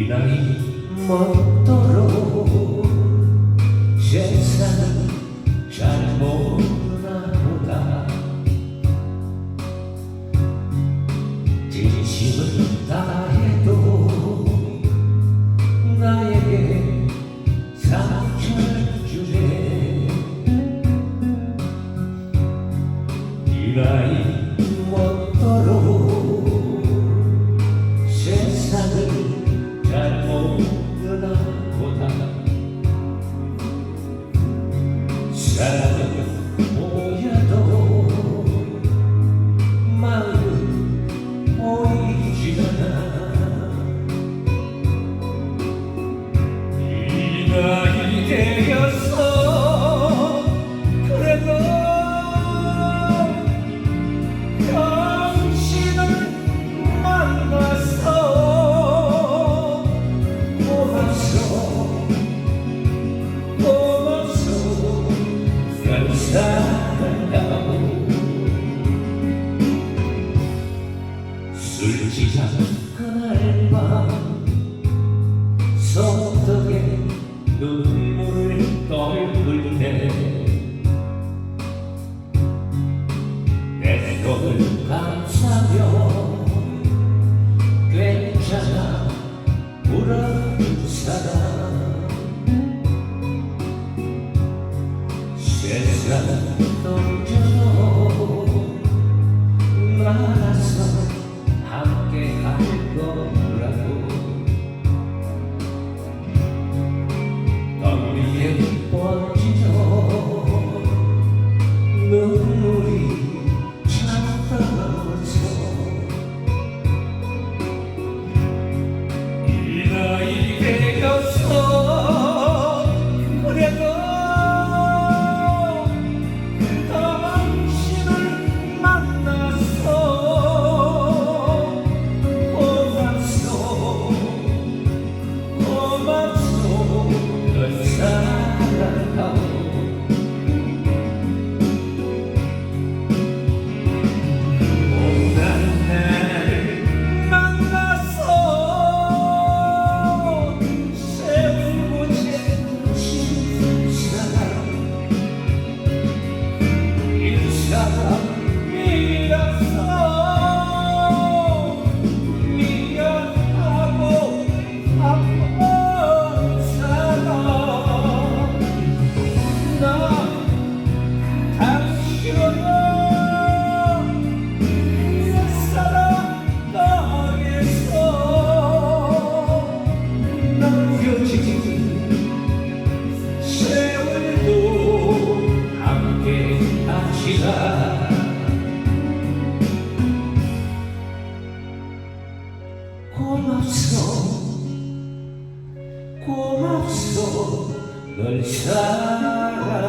이 나이 먹도록 세상 잘 모르나 보다. 진심을 다해도 나에게 상처를 주네. 이 나이 Sabbath. 살아가고 술지장 그날 밤 서독의 눈 for the 고맙소. 고맙소. 널 사랑하오.